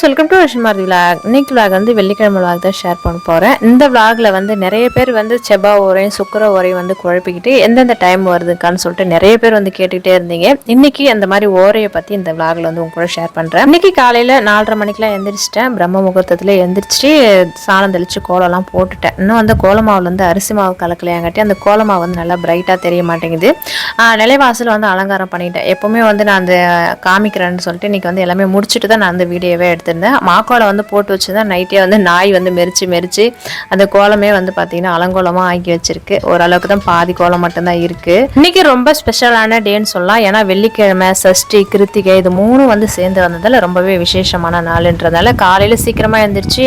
Hi friends welcome to Vishamari vlog இன்னைக்கு vlog வந்து வெள்ளிக்கிழமை விலாக் தான் ஷேர் பண்ண போகிறேன் இந்த விலாகில் வந்து நிறைய பேர் வந்து செவ்வா ஓரையும் சுக்கர ஓரையும் வந்து குழப்பிக்கிட்டு எந்தெந்த டைம் வருதுக்கான்னு சொல்லிட்டு நிறைய பேர் வந்து கேட்டுக்கிட்டே இருந்தீங்க. இன்னைக்கு அந்த மாதிரி ஓரையை பற்றி இந்த விலாகில் வந்து உங்க கூட ஷேர் பண்ணுறேன் இன்னைக்கு காலையில் நாலரை மணிக்கெலாம் எந்திரிச்சிட்டேன். பிரம்ம முகூர்த்தத்தில் எந்திரிச்சு சாணம் தெளித்து கோலம்லாம் போட்டுட்டேன். இன்னும் அந்த கோலமாவில் வந்து அரிசி மாவு கலக்கலையாங்காட்டி அந்த கோலமாவு வந்து நல்லா பிரைட்டாக தெரிய மாட்டேங்குது. நிலைவாசல் வந்து அலங்காரம் பண்ணிட்டேன். எப்போவுமே வந்து நான் அந்த காமிக்கிறேன்னு சொல்லிட்டு இன்னைக்கு வந்து எல்லாமே முடிச்சுட்டு தான் நான் அந்த வீடியோவே எடுத்திருந்தேன். மாக்கோலை வந்து போட்டு வச்சுருந்தேன். நைட்டே வந்து நாய் வந்து மெரிச்சு மெரிச்சு அந்த கோலமே வந்து பார்த்தீங்கன்னா அலங்கோலமாக ஆக்கி வச்சிருக்கு. ஓரளவுக்கு தான் பாதி கோலம் மட்டும்தான் இருக்கு. இன்னைக்கு ரொம்ப ஸ்பெஷலான டேன்னு சொல்லலாம். ஏன்னா வெள்ளிக்கிழமை சஷ்டி கிருத்திகை இது மூணும் வந்து சேர்ந்து வந்ததால் ரொம்பவே விசேஷமான நாளுன்றதால காலையில் சீக்கிரமாக எழுந்திரிச்சு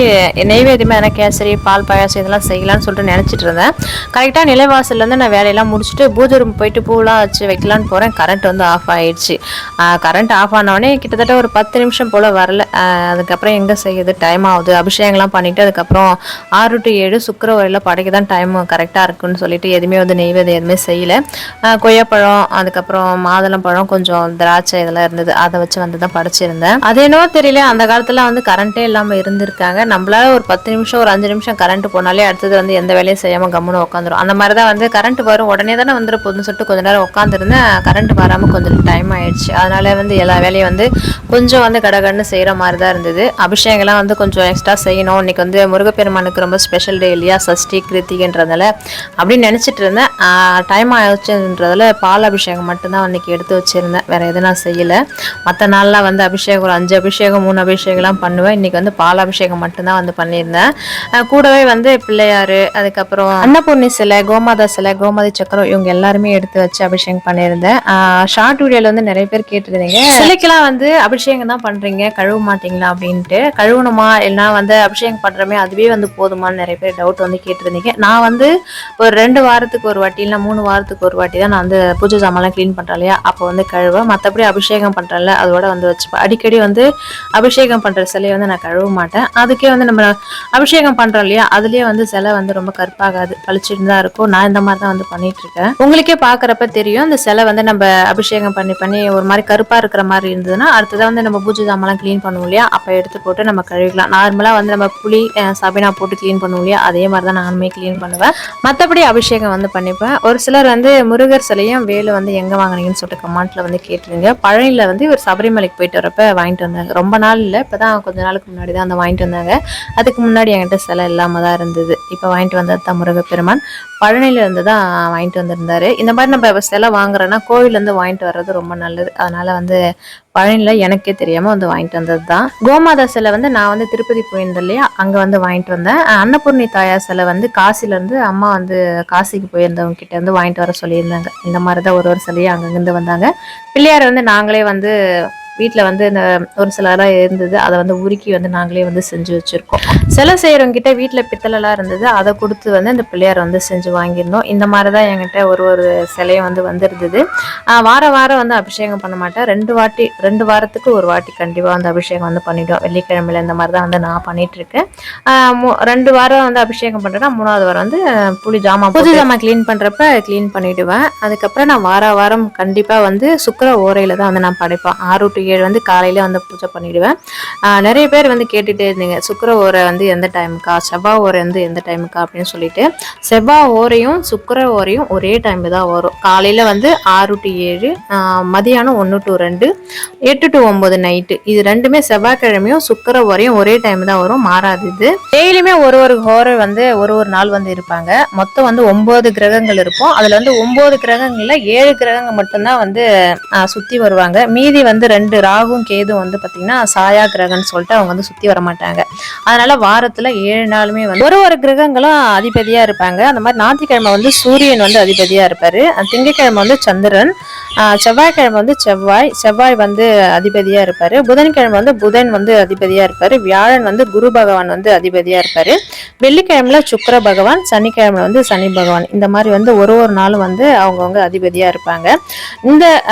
நெய்வேதியமாக எதனா கேசரி பால் பாயாசம் இதெல்லாம் செய்யலாம்னு சொல்லிட்டு நினச்சிட்டு இருந்தேன். கரெக்டாக நிலைவாசல்லேருந்து நான் வேலையெல்லாம் முடிச்சுட்டு பூஜை ரூம் போயிட்டு பூலாம் வச்சு வைக்கலான்னு போகிறேன் கரண்ட் வந்து ஆஃப் ஆயிடுச்சு. கரண்ட் ஆஃப் ஆனவொடனே கிட்டத்தட்ட ஒரு பத்து நிமிஷம் போல் வரல. அதுக்கப்புறம் எங்கே செய்யுது டைம் ஆகுது? அபிஷேகம்லாம் பண்ணிவிட்டு அதுக்கப்புறம் ஆறு டு ஏழு சுக்கரவரையில் படைக்க தான் டைம் கரெக்டாக இருக்குன்னு சொல்லிட்டு எதுவுமே வந்து நெய்வேதம் எதுவுமே செய்யலை. கொய்யாப்பழம் அதுக்கப்புறம் மாதுளம் பழம் கொஞ்சம் திராட்சை இதெல்லாம் இருந்தது. அதை வச்சு வந்து தான் படைச்சிருந்தேன். அது என்னவோ தெரியல அந்த காலத்தில் வந்து கரண்ட்டே இல்லாமல் இருந்திருக்காங்க. நம்மளால ஒரு பத்து நிமிஷம் ஒரு அஞ்சு நிமிஷம் கரண்ட் போனாலே அடுத்தது வந்து எந்த வேலையும் செய்யாமல் கம்முன்னு உட்காந்துரும் அந்த மாதிரி தான் வந்து கரண்ட் வரும். உடனே தானே வந்துட போகுதுன்னு சொல்லிட்டு கொஞ்ச நேரம் உட்காந்துருந்தேன் கரண்ட் வராமல் கொஞ்சம் டைம் ஆயிடுச்சு. அதனால வந்து எல்லா வேலையும் வந்து கொஞ்சம் வந்து கடகடன்னு செய்கிற மாதிரி தான் இருந்தது. அபிஷேகம்லாம் வந்து கொஞ்சம் எக்ஸ்ட்ரா செய்யணும். இன்னைக்கு வந்து முருகப்பெருமானுக்கு ரொம்ப ஸ்பெஷல் டே இல்லையா? சஷ்டி கிருத்திகன்றதால அப்படின்னு நினச்சிட்டு இருந்தேன். டைம் ஆயிடுச்சுன்றதால பால் அபிஷேகம் மட்டும்தான் அன்றைக்கி எடுத்து வச்சுருந்தேன். வேறு எதுவும் நான் செய்யலை. மற்ற நாளெலாம் வந்து அபிஷேகம் ஒரு அஞ்சு அபிஷேகம் மூணு அபிஷேகம்லாம் பண்ணுவேன். இன்னைக்கு வந்து பால் அபிஷேகம் மட்டும்தான் வந்து பண்ணியிருந்தேன். கூடவே வந்து பிள்ளையார் அதுக்கப்புறம் அன்னபூர்ணி சிலை கோமாதா சிலை கோமாதி சக்கரம் இவங்க எல்லாருமே எடுத்து வச்சு அபிஷேகம் பண்ணியிருந்தேன். ஷார்ட் வீடியோவில் வந்து நிறைய பேர் கேட்டிருந்தீங்க. சிலைக்கெல்லாம் வந்து அபிஷேகம் தான் பண்ணுறீங்க கழுவ மாட்டீங்களா? அப்படின்ட்டு கழுவணுமா? இல்லைனா வந்து அபிஷேகம் பண்ணுறமே அதுவே வந்து போதுமான்னு நிறைய பேர் டவுட் வந்து கேட்டிருந்தீங்க. நான் வந்து ஒரு ரெண்டு வாரத்துக்கு ஒரு வாட்டி இல்லை மூணு வாரத்துக்கு ஒரு வாட்டி தான் நான் வந்து பூஜை சாமான்லாம் க்ளீன் பண்ணுறேன் இல்லையா? அப்போ வந்து கழுவேன் மற்றபடி அபிஷேகம் பண்ணுறேன்ல அதோட வந்து வச்சுப்பேன். அடிக்கடி வந்து அபிஷேகம் பண்ணுற சிலையை வந்து நான் கழுவ மாட்டேன். அதுக்கே வந்து நம்ம அபிஷேகம் பண்ணுறோம் இல்லையா? அதுலேயே வந்து சிலை வந்து ரொம்ப கருப்பாகாது பளிச்சுட்டு தான் இருக்கும். நான் இந்த மாதிரி தான் வந்து பண்ணிட்டு இருக்கேன் உங்களுக்கே பார்க்குறப்ப தெரியும் இந்த சிலை வந்து நம்ம அபிஷேகம் பண்ணி பண்ணி ஒரு மாதிரி கருப்பாக இருக்கிற மாதிரி இருந்ததுன்னா அடுத்ததாக வந்து நம்ம பூஜை சாமான்லாம் க்ளீன் பண்ணுவோம் இல்லையா? அப்போ எடுத்து போட்டு நம்ம கழுவிக்கலாம். நார்மலாக வந்து நம்ம புளி சபினா போட்டு க்ளீன் பண்ணுவோம் இல்லையா? அதே மாதிரி தான் நானுமே க்ளீன் பண்ணுவேன். மற்றபடி அபிஷேகம் வந்து பண்ணிப்பேன். ஒரு சிலர் வந்து முருகர் சிலையும் வேலு வந்து எங்கே வாங்குனீங்கன்னு சொல்லிட்டு கமெண்ட்டில் வந்து கேட்டுருங்க. பழனியில் வந்து இவர் சபரிமலைக்கு போயிட்டு வரப்ப வாங்கிட்டு வந்தாங்க. ரொம்ப நாள் இல்லை இப்போ தான் கொஞ்ச நாளுக்கு முன்னாடி தான் அந்த வாங்கிட்டு வந்தாங்க. அதுக்கு முன்னாடி என்கிட்ட சிலை இல்லாமல் தான் இருந்தது. இப்போ வாங்கிட்டு வந்தது தான் முருகப்பெருமான். பழனியிலேருந்து தான் வாங்கிட்டு வந்திருந்தாரு. இந்த மாதிரி நம்ம சிலை வாங்குறோன்னா கோவிலேருந்து வாங்கிட்டு வர்றது ரொம்ப நல்லது. அதனால் வந்து பழனியில் எனக்கே தெரியாமல் வந்து வாங்கிட்டு வந்தது தான் கோமாதா சிலை வந்து நான் வந்து திருப்பதி போயிருந்தேன் இல்லையா? அங்கே வந்து வாங்கிட்டு வந்தேன். அன்னபூர்ணி தாயார் சிலை வந்து காசிலேருந்து அம்மா வந்து காசிக்கு போயிருந்தவங்க கிட்ட இருந்து வாங்கிட்டு வர சொல்லியிருந்தாங்க. இந்த மாதிரி தான் ஒரு ஒரு சிலையும் அங்கேருந்து வந்தாங்க. பிள்ளையார் வந்து நாங்களே வந்து வீட்டில் வந்து இந்த ஒரு சிலராக இருந்தது. அதை வந்து உருக்கி வந்து நாங்களே வந்து செஞ்சு வச்சுருக்கோம். சிலை செய்கிறவங்கிட்ட வீட்டில் பித்தளைலாம் இருந்தது. அதை கொடுத்து வந்து இந்த பிள்ளையார் வந்து செஞ்சு வாங்கியிருந்தோம். இந்த மாதிரி தான் என்கிட்ட ஒரு ஒரு சிலையும் வந்து வந்திருந்தது. வார வாரம் வந்து அபிஷேகம் பண்ண மாட்டேன். ரெண்டு வாட்டி ரெண்டு வாரத்துக்கு ஒரு வாட்டி கண்டிப்பாக வந்து அபிஷேகம் வந்து பண்ணிவிடுவோம் வெள்ளிக்கிழமையில் இந்த மாதிரி தான் வந்து நான் பண்ணிகிட்ருக்கேன் ரெண்டு வாரம் வந்து அபிஷேகம் பண்ணுறேன்னா மூணாவது வாரம் வந்து புளி ஜாமான் புது ஜாமான் க்ளீன் பண்ணுறப்ப க்ளீன் பண்ணிவிடுவேன் அதுக்கப்புறம் நான் வார வாரம் கண்டிப்பாக வந்து சுக்கர ஓரையில் தான் வந்து நான் படைப்பேன். ஆறு டு ஏழு வந்து காலையில் வந்து பூஜை பண்ணிவிடுவேன் நிறைய பேர் வந்து கேட்டுகிட்டே இருந்தீங்க சுக்கர ஓரை வந்து எந்த டைமுக்கா செவ்வாய் ஓரை வந்து எந்த டைமுக்கா அப்படின்னு சொல்லிட்டு. செவ்வாய் ஓரையும் சுக்கர ஓரையும் ஒரே டைம் தான் வரும். காலையில் வந்து ஆறு டு ஏழு மதியானம் ஒன்று டு ரெண்டு எட்டு டு ஒம்பது நைட்டு இது ரெண்டுமே செவ்வாய்க்கிழமையும் சுக்கர ஓரையும் ஒரே டைம் தான் வரும் மாறாது இது. டெய்லியுமே ஒரு ஒரு ஹோரை வந்து ஒரு ஒரு நாள் வந்து இருப்பாங்க. மொத்தம் வந்து ஒம்பது கிரகங்கள் இருக்கும். அதில் வந்து ஒம்பது கிரகங்களில் ஏழு கிரகங்கள் மட்டும்தான் வந்து சுற்றி சுத்தி வருவாங்க. மீதி வந்து ரெண்டு ராகும் கேதும் வந்து பாத்தீங்கன்னா சாயா கிரகம்னு சொல்லிட்டு அவங்க வந்து சுத்தி வர மாட்டாங்க அதனால வாரத்துல ஏழு நாளுமே வந்து ஒரு ஒரு கிரகங்களும் அதிபதியா இருப்பாங்க. அந்த மாதிரி ஞாயிற்றுக்கிழமை வந்து சூரியன் வந்து அதிபதியா இருப்பாரு. அஹ் திங்கட்கிழமை வந்து சந்திரன். செவ்வாய்க்கிழமை வந்து செவ்வாய் செவ்வாய் வந்து அதிபதியாக இருப்பார். புதன்கிழமை வந்து புதன் வந்து அதிபதியாக இருப்பார். வியாழன் வந்து குரு பகவான் வந்து அதிபதியாக இருப்பார். வெள்ளிக்கிழமையில சுக்கர பகவான் சனிக்கிழமை வந்து சனி பகவான். இந்த மாதிரி வந்து ஒரு ஒரு நாளும் வந்து அவங்கவுங்க அதிபதியாக இருப்பாங்க. இந்த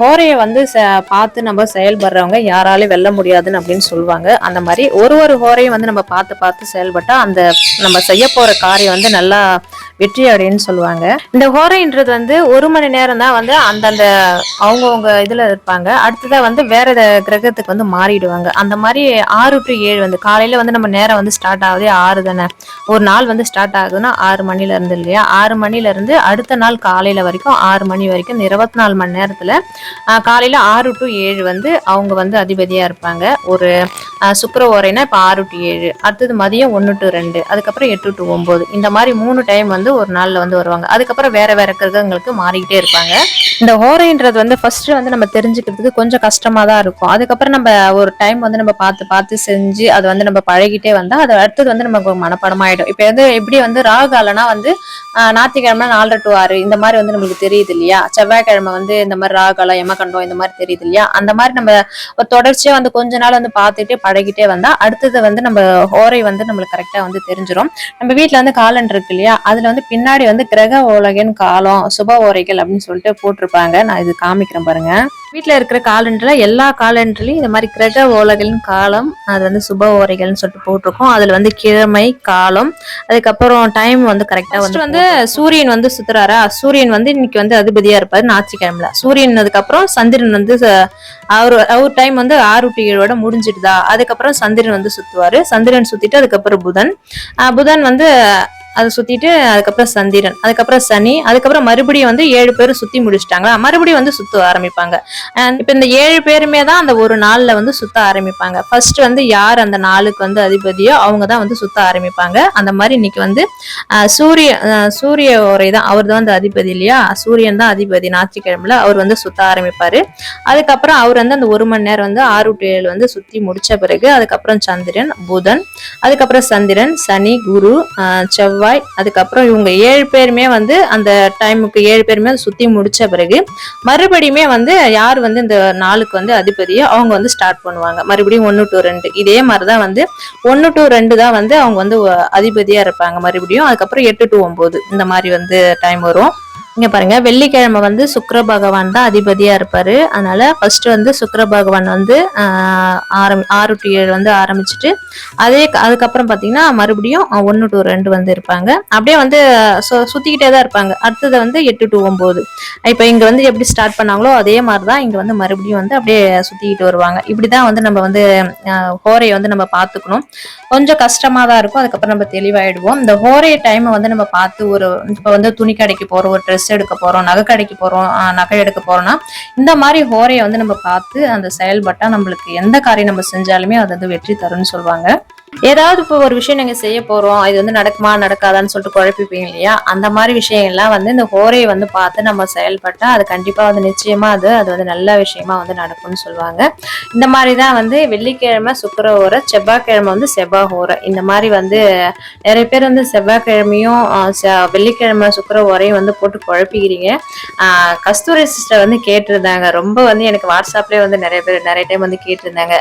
ஹோரையை வந்து ச- பார்த்து நம்ம செயல்படுறவங்க யாராலையும் வெல்ல முடியாதுன்னு அப்படின்னு சொல்லுவாங்க. அந்த மாதிரி ஒரு ஒரு ஹோரையும் வந்து நம்ம பார்த்து பார்த்து செயல்பட்டால் அந்த நம்ம செய்ய போகிற காரியம் வந்து நல்லா வெற்றி அப்படின்னு சொல்லுவாங்க. இந்த ஹோரைன்றது வந்து ஒரு மணி நேரம் தான் வந்து அந்தந்த அவங்கவுங்க இதுல இருப்பாங்க. அடுத்ததாக வந்து வேற கிரகத்துக்கு வந்து மாறிடுவாங்க. அந்த மாதிரி ஆறு டு ஏழு வந்து காலையில வந்து நம்ம நேரம் வந்து ஸ்டார்ட் ஆகுதே ஆறு தானே. ஒரு நாள் வந்து ஸ்டார்ட் ஆகுதுன்னா ஆறு மணில இருந்து இல்லையா? ஆறு மணில இருந்து அடுத்த நாள் காலையில வரைக்கும் ஆறு மணி வரைக்கும் இந்த இருபத்தி நாலு மணி நேரத்துல காலையில் காலையில ஆறு டு ஏழு வந்து அவங்க வந்து அதிபதியா இருப்பாங்க. ஒரு சுக்கர ஓரைனா இப்போ ஆறு டு ஏழு அடுத்தது மதியம் ஒன்று டு ரெண்டு அதுக்கப்புறம் எட்டு டு ஒம்பது. இந்த மாதிரி மூணு டைம் வந்து ஒரு நாளில் வந்து வருவாங்க. அதுக்கப்புறம் வேற வேற கிரகங்களுக்கு மாறிக்கிட்டே இருப்பாங்க. இந்த ஹோரைன்றது வந்து ஃபர்ஸ்ட் வந்து நம்ம தெரிஞ்சுக்கிறதுக்கு கொஞ்சம் கஷ்டமா தான் இருக்கும். அதுக்கப்புறம் நம்ம ஒரு டைம் வந்து நம்ம பார்த்து பார்த்து செஞ்சு அதை வந்து நம்ம பழகிட்டே வந்தா அது அடுத்தது வந்து நமக்கு மனப்படமாயிடும். இப்போ வந்து எப்படி வந்து ராகாலனா வந்து ஞாயிற்றுக்கிழமை நாலரை டு ஆறு இந்த மாதிரி வந்து நம்மளுக்கு தெரியுது இல்லையா? செவ்வாய்க்கிழமை வந்து இந்த மாதிரி ராகாலம் யமகண்டம் இந்த மாதிரி தெரியுது இல்லையா? அந்த மாதிரி நம்ம தொடர்ச்சியாக தொடர்ச்சியா வந்து கொஞ்ச நாள் வந்து பார்த்துட்டே பழகிட்டே வந்தா அடுத்தது வந்து நம்ம ஓரை வந்து நம்மளுக்கு கரெக்டா வந்து தெரிஞ்சிடும் நம்ம வீட்டில் வந்து காலண்டர் இருக்கு இல்லையா? அதுல வந்து பின்னாடி வந்து கிரக ஓலகன் காலம் சுப ஓரைகள் அப்படின்னு சொல்லிட்டு போட்டிருப்பாங்க. நான் இது காமிக்கிறேன் பாருங்க. வீட்ல இருக்கிற காலண்டர்ல எல்லா காலண்டர்லயும் இந்த மாதிரி கிரக ஓலகளின் காலம் அது வந்து சுப ஓரைகள்னு சொல்லிட்டு போட்டிருக்கோம். அதுல வந்து கிழமை காலம் அதுக்கப்புறம் டைம் வந்து கரெக்டா வந்து வந்து சூரியன் வந்து சுத்துறாரா? சூரியன் வந்து இன்னைக்கு வந்து அதிபதியா இருப்பாரு ஞாயிற்றுக்கிழமைல சூரியன் அதுக்கப்புறம் சந்திரன் வந்து அவர் அவர் டைம் வந்து ஆறு டு ஏழோட முடிஞ்சிடுதா? அதுக்கப்புறம் சந்திரன் வந்து சுத்துவாரு. சந்திரன் சுத்திட்டு அதுக்கப்புறம் புதன். புதன் வந்து அதை சுத்திட்டு அதுக்கப்புறம் சந்திரன் அதுக்கப்புறம் சனி அதுக்கப்புறம் மறுபடியும் வந்து ஏழு பேரும் சுத்தி முடிச்சிட்டாங்களா? மறுபடியும் வந்து சுத்த ஆரம்பிப்பாங்க. இப்போ இந்த ஏழு பேருமே தான் அந்த ஒரு நாள்ல வந்து சுத்த ஆரம்பிப்பாங்க. ஃபர்ஸ்ட் வந்து யார் அந்த நாளுக்கு வந்து அதிபதியோ அவங்க தான் வந்து சுத்த ஆரம்பிப்பாங்க. அந்த மாதிரி இன்னைக்கு வந்து சூரிய சூரிய உரை தான் அவர் தான் வந்து அதிபதி இல்லையா? சூரியன் தான் அதிபதி. ஞாயிற்றுக்கிழமையில அவர் வந்து சுத்த ஆரம்பிப்பாரு. அதுக்கப்புறம் அவர் வந்து அந்த ஒரு மணி நேரம் வந்து ஆறு டு ஏழு வந்து சுத்தி முடிச்ச பிறகு அதுக்கப்புறம் சந்திரன் புதன் அதுக்கப்புறம் சந்திரன் சனி குரு செவ்வாய் செவ்வாய் அதுக்கப்புறம் இவங்க ஏழு பேருமே வந்து அந்த டைமுக்கு ஏழு பேருமே சுத்தி முடிச்ச பிறகு மறுபடியுமே வந்து யார் வந்து இந்த நாளுக்கு வந்து அதிபதியோ அவங்க வந்து ஸ்டார்ட் பண்ணுவாங்க. மறுபடியும் ஒன்று டு ரெண்டு. இதே மாதிரி தான் வந்து ஒன்று டு ரெண்டு தான் வந்து அவங்க வந்து அதிபதியாக அதிபதியா இருப்பாங்க. மறுபடியும் அதுக்கப்புறம் எட்டு டு ஒன்பது. இந்த மாதிரி வந்து டைம் வரும். இங்க பாருங்க வெள்ளிக்கிழமை வந்து சுக்கர பகவான் தான் அதிபதியா இருப்பாரு. அதனால ஃபர்ஸ்ட் வந்து சுக்கர பகவான் வந்து ஆஹ், ஆரம் ஆறு டு ஏழு வந்து ஆரம்பிச்சுட்டு அதே க- அதுக்கப்புறம் பாத்தீங்கன்னா மறுபடியும் ஒன்று டு ரெண்டு வந்து இருப்பாங்க. அப்படியே வந்து சு- சுத்திக்கிட்டே தான் இருப்பாங்க. அடுத்தது வந்து எட்டு டு ஒன்பது. இப்போ இங்க வந்து எப்படி ஸ்டார்ட் பண்ணாங்களோ அதே மாதிரி தான் இங்க வந்து மறுபடியும் வந்து அப்படியே சுத்திக்கிட்டு வருவாங்க. இப்படிதான் வந்து நம்ம வந்து ஹோரையை வந்து நம்ம பார்த்துக்கணும். கொஞ்சம் கஷ்டமா தான் இருக்கும். அதுக்கப்புறம் நம்ம தெளிவாயிடுவோம். இந்த ஹோரை டைமை வந்து நம்ம பார்த்து ஒரு இப்போ வந்து துணி கடைக்கு போகிற ஒரு ட்ரெஸ் எடுக்க போறோம் நகை கடைக்கு போறோம் நகை எடுக்க போறோம்னா இந்த மாதிரி ஹோரையை வந்து நம்ம பார்த்து அந்த செயல்பட்டா நம்மளுக்கு எந்த காரியம் நம்ம செஞ்சாலுமே அது வந்து வெற்றி தரும்னு சொல்லுவாங்க ஏதாவது இப்போ ஒரு விஷயம் நீங்கள் செய்ய போகிறோம் இது வந்து நடக்குமா நடக்காதான்னு சொல்லிட்டு குழப்பிப்பீங்க இல்லையா? அந்த மாதிரி விஷயங்கள்லாம் வந்து இந்த ஹோரையை வந்து பார்த்து நம்ம செயல்பட்டால் அது கண்டிப்பாக வந்து நிச்சயமாக அது அது வந்து நல்ல விஷயமா வந்து நடக்கும்னு சொல்லுவாங்க. இந்த மாதிரி தான் வந்து வெள்ளிக்கிழமை சுக்கிர ஓரை செவ்வாய்க்கிழமை வந்து செவ்வாய் ஓரை இந்த மாதிரி வந்து நிறைய பேர் வந்து செவ்வாய்க்கிழமையும் செ- வெள்ளிக்கிழமை சுக்கிர ஓரையும் வந்து போட்டு குழப்பிக்கிறீங்க. கஸ்தூரி சிஸ்டர் வந்து கேட்டிருந்தாங்க. ரொம்ப வந்து எனக்கு வாட்ஸ்அப்லேயே வந்து நிறைய பேர் நிறைய டைம் வந்து கேட்டிருந்தாங்க.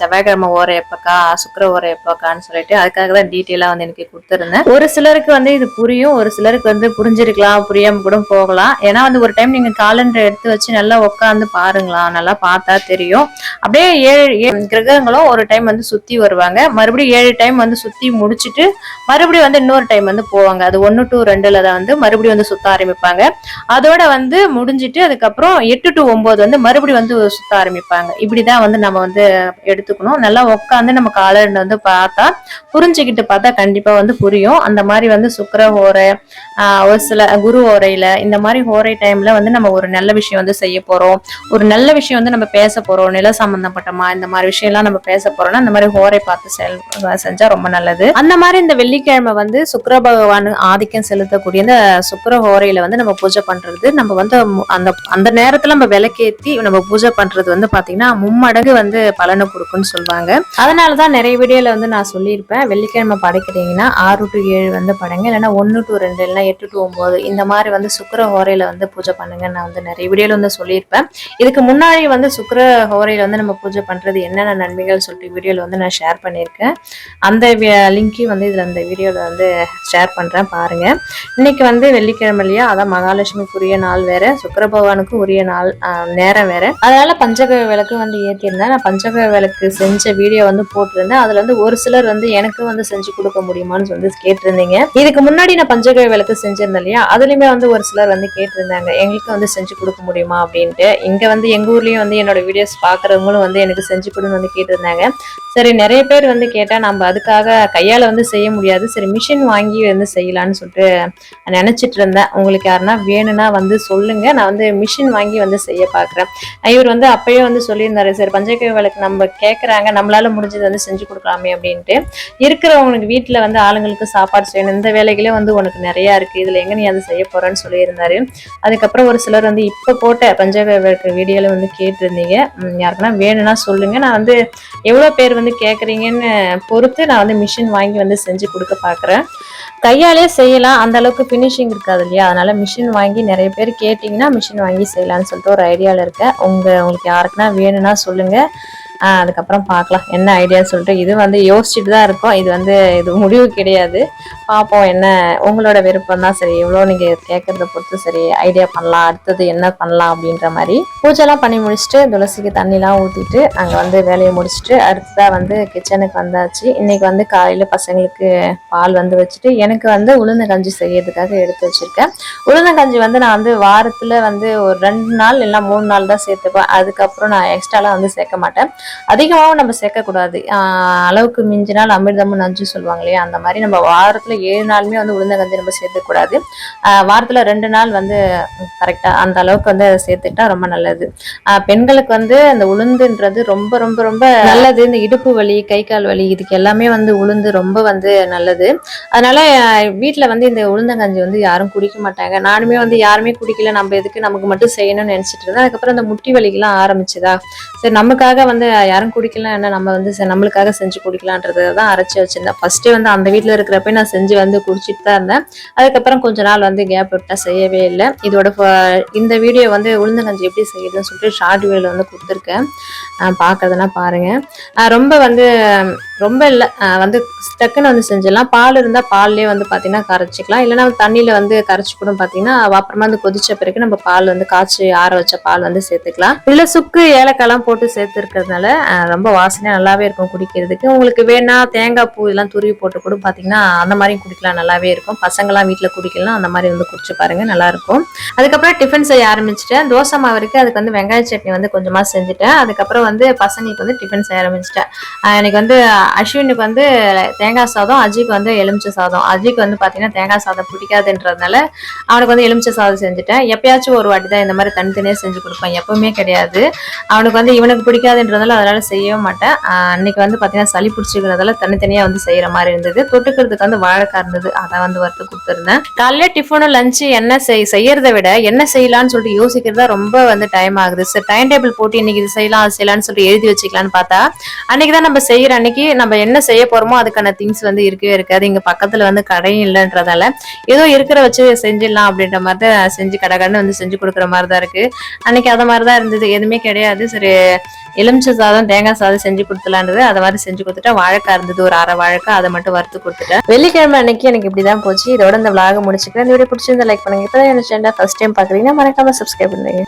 செவ்வாய்க்கிழமை ஓரை எப்பக்கா சுக்கர ஓரை எப்பக்கான்னு சொல்லிட்டு அதுக்காக தான் டீட்டெயிலாக வந்து எனக்கு கொடுத்துருந்தேன். ஒரு சிலருக்கு வந்து இது புரியும் ஒரு சிலருக்கு வந்து புரிஞ்சிருக்கலாம் புரியாம கூட போகலாம். ஏன்னா வந்து ஒரு டைம் நீங்கள் காலண்டர் எடுத்து வச்சு நல்லா உட்காந்து பாருங்களா நல்லா பார்த்தா தெரியும். அப்படியே ஏழு கிரகங்களும் ஒரு டைம் வந்து சுற்றி வருவாங்க. மறுபடியும் ஏழு டைம் வந்து சுற்றி முடிச்சுட்டு மறுபடியும் வந்து இன்னொரு டைம் வந்து போவாங்க. அது ஒன்று டு ரெண்டில் தான் வந்து மறுபடியும் வந்து சுற்ற ஆரம்பிப்பாங்க. அதோட வந்து முடிஞ்சிட்டு அதுக்கப்புறம் எட்டு டு ஒம்பது வந்து மறுபடியும் வந்து சுற்ற ஆரம்பிப்பாங்க. இப்படிதான் வந்து நம்ம வந்து எடுத்துக்கணும். நல்லா உட்காந்து நம்ம காலண்டர் வந்து பா பார்த்தா புரிஞ்சுக்கிட்டு பார்த்தா கண்டிப்பா வந்து புரியும். அந்த மாதிரி வந்து சுக்கர ஓரை ஒரு சில குரு ஓரையில இந்த மாதிரி ஓரை டைம்ல வந்து நம்ம ஒரு நல்ல விஷயம் வந்து செய்ய போறோம். ஒரு நல்ல விஷயம் வந்து நம்ம பேச போறோம். நில சம்பந்தப்பட்டமா இந்த மாதிரி விஷயம் எல்லாம் நம்ம பேச போறோம்னா இந்த மாதிரி ஓரை பார்த்து செல் செஞ்சா ரொம்ப நல்லது. அந்த மாதிரி இந்த வெள்ளிக்கிழமை வந்து சுக்கர பகவான் ஆதிக்கம் செலுத்தக்கூடிய இந்த சுக்கர ஹோரையில வந்து நம்ம பூஜை பண்றது நம்ம வந்து அந்த அந்த நேரத்துல நம்ம விளக்கேத்தி நம்ம பூஜை பண்றது வந்து பாத்தீங்கன்னா மும்மடங்கு வந்து பலனை கொடுக்கும்னு சொல்லுவாங்க அதனாலதான் நிறைய வீடியோல வந்து நான் சொல்லியிருப்பேன். வெள்ளிக்கிழமை படைக்கிறீங்கன்னா ஆறு டு ஏழு வந்து படைங்க. இல்லைன்னா ஒன்று டு ரெண்டு இல்லைன்னா எட்டு டு ஒம்பது இந்த மாதிரி வந்து சுக்கர ஹோரையில் வந்து பூஜை பண்ணுங்கன்னு நான் வந்து நிறைய வீடியோவில் வந்து சொல்லியிருப்பேன். இதுக்கு முன்னாடி வந்து சுக்கர ஹோரையில் வந்து நம்ம பூஜை பண்ணுறது என்னென்ன நன்மைகள் சொல்லிட்டு வீடியோவில் வந்து நான் ஷேர் பண்ணியிருக்கேன். அந்த லிங்க்கையும் வந்து இதில் அந்த வீடியோவில் வந்து ஷேர் பண்ணுறேன் பாருங்கள் இன்னைக்கு வந்து வெள்ளிக்கிழமை இல்லையா? அதான் மகாலட்சுமிக்கு உரிய நாள் வேறு சுக்கர பகவானுக்கு உரிய நாள் நேரம் வேறு. அதனால் பஞ்சக விளக்கு வந்து ஏற்றிருந்தேன் நான் பஞ்சக விளக்கு செஞ்ச வீடியோ வந்து போட்டிருந்தேன். அதில் வந்து ஒரு ஒரு சிலர் வந்து எனக்கும் வந்து செஞ்சு கொடுக்க முடியுமான்னு வந்து கேட்டிருந்தீங்க. இதுக்கு முன்னாடி நான் பஞ்சகவி விளக்கு செஞ்சிருந்தேன் இல்லையா? அதுலயுமே வந்து ஒரு சிலர் வந்து கேட்டிருந்தாங்க எங்களுக்கு வந்து செஞ்சு கொடுக்க முடியுமா? அப்படின்ட்டு. இங்க வந்து எங்க ஊர்லயும் வந்து என்னோட வீடியோஸ் பாக்குறவங்களும் வந்து எனக்கு செஞ்சு கொடுன்னு வந்து கேட்டிருந்தாங்க. சரி நிறைய பேர் வந்து கேட்டா நம்ம அதுக்காக கையால வந்து செய்ய முடியாது. சரி மிஷின் வாங்கி வந்து செய்யலாம்னு சொல்லிட்டு நினைச்சிட்டு இருந்தேன். உங்களுக்கு யாருன்னா வேணும்னா வந்து சொல்லுங்க. நான் வந்து மிஷின் வாங்கி வந்து செய்ய பாக்குறேன். இவர் வந்து அப்பயே வந்து சொல்லியிருந்தாரு சரி பஞ்சகவி விளக்கு நம்ம கேட்குறாங்க நம்மளால முடிஞ்சது வந்து செஞ்சு கொடுக்கலாமே அப்படின்ட்டு. இருக்கிறவங்களுக்கு வீட்டில் வந்து ஆளுங்களுக்கு சாப்பாடு செய்யணும். இந்த வேலைகளே வந்து உனக்கு நிறையா இருக்குது இதில் எங்கே நீ அதை செய்ய போகிறேன்னு சொல்லியிருந்தாரு. அதுக்கப்புறம் ஒரு சிலர் வந்து இப்போ போட்ட பஞ்சகவி வீடியோவில் வந்து கேட்டிருந்தீங்க. யாருக்குன்னா வேணும்னா சொல்லுங்கள் நான் வந்து எவ்வளோ பேர் வந்து கேட்குறீங்கன்னு பொறுத்து நான் வந்து மிஷின் வாங்கி வந்து செஞ்சு கொடுக்க பார்க்குறேன் கையாலே செய்யலாம். அந்த அளவுக்கு ஃபினிஷிங் இருக்காது இல்லையா? அதனால மிஷின் வாங்கி நிறைய பேர் கேட்டிங்கன்னா மிஷின் வாங்கி செய்யலாம்னு சொல்லிட்டு ஒரு ஐடியாவில் இருக்கேன். உங்கள் உங்களுக்கு யாருக்குன்னா வேணும்னா சொல்லுங்கள் அதுக்கப்புறம் பார்க்கலாம். என்ன ஐடியான்னு சொல்லிட்டு இது வந்து யோசிச்சுட்டு தான் இருக்கோம். இது வந்து இது முடிவு கிடையாது. பார்ப்போம் என்ன உங்களோட விருப்பம் தான் சரி. எவ்வளோ நீங்கள் கேட்குறத பொறுத்து சரி ஐடியா பண்ணலாம். அடுத்தது என்ன பண்ணலாம் அப்படின்ற மாதிரி. பூஜைலாம் பண்ணி முடிச்சுட்டு துளசிக்கு தண்ணிலாம் ஊற்றிட்டு அங்கே வந்து வேலையை முடிச்சுட்டு அடுத்ததாக வந்து கிச்சனுக்கு வந்தாச்சு. இன்னைக்கு வந்து காலையில் பசங்களுக்கு பால் வந்து வச்சுட்டு எனக்கு வந்து உளுந்த கஞ்சி செய்யறதுக்காக எடுத்து வச்சிருக்கேன். உளுந்தங்கஞ்சி வந்து நான் வந்து வாரத்தில் வந்து ஒரு ரெண்டு நாள் இல்லை மூணு நாள் தான் சேர்த்துப்பேன். அதுக்கப்புறம் நான் எக்ஸ்ட்ராலாம் வந்து சேர்க்க மாட்டேன். அதிகமாகவும் நம்ம சேர்க்கக்கூடாது. ஆஹ் அளவுக்கு மிஞ்சினால் அமிர்தமும் நஞ்சு சொல்லுவாங்க இல்லையா? அந்த மாதிரி நம்ம வாரத்தில் ஏழு நாளுமே வந்து உளுந்தங்கஞ்சி நம்ம சேர்த்துக்கூடாது. வாரத்தில் ரெண்டு நாள் வந்து கரெக்டாக அந்த அளவுக்கு வந்து அதை சேர்த்துக்கிட்டா ரொம்ப நல்லது. ஆஹ் பெண்களுக்கு வந்து அந்த உளுந்துன்றது ரொம்ப ரொம்ப ரொம்ப நல்லது. இந்த இடுப்பு வலி கை கால் வலி இதுக்கு எல்லாமே வந்து உளுந்து ரொம்ப வந்து நல்லது. அதனால வீட்டில் வந்து இந்த உளுந்தங்கஞ்சி வந்து யாரும் குடிக்க மாட்டாங்க. நானுமே வந்து யாருமே குடிக்கல. நம்ம எதுக்கு? நமக்கு மட்டும் செய்யணும்னு நினைச்சிட்டு இருந்தேன். அதுக்கப்புறம் இந்த முட்டி வலிக்கெல்லாம் ஆரம்பிச்சுதா? சரி நமக்காக வந்து யாரும் குடிக்கலாம் என்ன? நம்ம வந்து நம்மளுக்காக செஞ்சு குடிக்கலான்றது தான் அரைச்சி வச்சிருந்தேன். ஃபர்ஸ்டே வந்து அந்த வீட்டில் இருக்கிறப்ப நான் செஞ்சு வந்து குடிச்சிட்டு தான் இருந்தேன். அதுக்கப்புறம் கொஞ்ச நாள் வந்து கேப் விட்டா செய்யவே இல்லை. இதோட இந்த வீடியோ வந்து உளுந்தங்கஞ்சி எப்படி செய்யுதுன்னு சொல்லிட்டு ஷார்ட் வீடியோவில் வந்து கொடுத்துருக்கேன். பார்க்கறதுனா பாருங்க. ரொம்ப வந்து ரொம்ப இல்லை வந்து டக்குன்னு வந்து செஞ்சிடலாம். பால் இருந்தால் பால்லேயே வந்து பார்த்தீங்கன்னா கரைச்சிக்கலாம். இல்லைன்னா தண்ணியில் வந்து கரைச்சி கூட பார்த்தீங்கன்னா அப்புறமா வந்து கொதிச்ச பிறகு நம்ம பால் வந்து காய்ச்சி ஆற வச்ச பால் வந்து சேர்த்துக்கலாம். இல்லை சுக்கு ஏலக்காய்லாம் போட்டு சேர்த்துருக்கிறதுனால ரொம்ப வாசனையாக நல்லாவே இருக்கும் குடிக்கிறதுக்கு. உங்களுக்கு வேணா தேங்காய் பூ இதெல்லாம் துருவி போட்டு கூட பார்த்தீங்கன்னா அந்த மாதிரியும் குடிக்கலாம் நல்லாவே இருக்கும். பசங்களாம் வீட்டில் குடிக்கலாம் அந்த மாதிரி வந்து குடிச்சு பாருங்க நல்லா இருக்கும். அதுக்கப்புறம் டிஃபன் செய்ய ஆரம்பிச்சிட்டேன். தோசை மாவு இருக்குது அதுக்கு வந்து வெங்காய சட்னி வந்து கொஞ்சமாக செஞ்சுட்டேன். அதுக்கப்புறம் வந்து பசங்களுக்கு வந்து டிஃபன் செய்ய ஆரம்பிச்சிட்டேன். எனக்கு வந்து அஸ்வினுக்கு வந்து தேங்காய் சாதம் அஜிக்கு வந்து எலுமிச்சை சாதம். அஜிக்கு வந்து பார்த்தீங்கன்னா தேங்காய் சாதம் பிடிக்காதுன்றதுனால அவனுக்கு வந்து எலுமிச்சை சாதம் செஞ்சுட்டேன். எப்பயாச்சும் ஒரு வாட்டி தான் இந்த மாதிரி தனித்தனியாக செஞ்சு கொடுப்பேன். எப்பவுமே கிடையாது. அவனுக்கு வந்து இவனுக்கு பிடிக்காதுன்றதால அதனால செய்யவே மாட்டேன். அன்றைக்கி அன்னைக்கு வந்து பார்த்தீங்கன்னா சளி பிடிச்சிக்கிறதால தனித்தனியாக வந்து செய்கிற மாதிரி இருந்தது. தொட்டுக்கிறதுக்கு வந்து வாழைக்காய் இருந்தது. அதை வந்து வறுத்து கொடுத்துருந்தேன். காலையில் டிஃபனும் லஞ்சு என்ன செய் செய்யறதை விட என்ன செய்யலாம்னு சொல்லிட்டு யோசிக்கிறதா ரொம்ப வந்து டைம் ஆகுது. சரி டைம் டேபிள் போட்டு இன்னைக்கு இது செய்யலாம் அது செய்யலாம்னு சொல்லிட்டு எழுதி வச்சுக்கலான்னு பார்த்தா அன்னைக்கு தான் நம்ம செய்யற அன்னைக்கு நம்ம என்ன செய்ய போறோமோ அதுக்கான திங்ஸ் வந்து இருக்கவே இருக்காது. இங்க பக்கத்துல வந்து கடையும் இல்லைன்றதால ஏதோ இருக்கிற வச்சு செஞ்சிடலாம் அப்படின்ற மாதிரி தான் செஞ்சு கடை கடன்னு வந்து செஞ்சு கொடுக்குற மாதிரி தான் இருக்கு. அன்னைக்கு அது மாதிரி தான் இருந்தது. எதுவுமே கிடையாது. சரி எலுமிச்சை சாதம் தேங்காய் சாதம் செஞ்சு கொடுத்துலான்றது அதை மாதிரி செஞ்சு கொடுத்துட்டேன் வாழைக்காய் இருந்தது ஒரு அரை வாழைக்காய் அதை மட்டும் வறுத்து கொடுத்துட்டேன். வெள்ளிக்கிழமை அன்னைக்கு எனக்கு இப்படிதான் போச்சு. இதோட இந்த விளாக முடிச்சுக்கிறேன். இந்த வீடியோ பிடிச்சிருந்தா லைக் பண்ணுங்க. இப்போ என்ன சேனல் ஃபர்ஸ்ட் டைம் பாக்குறீங்கன்னா மறக்காம சப்ஸ்கிரைப் பண்ணுங்க.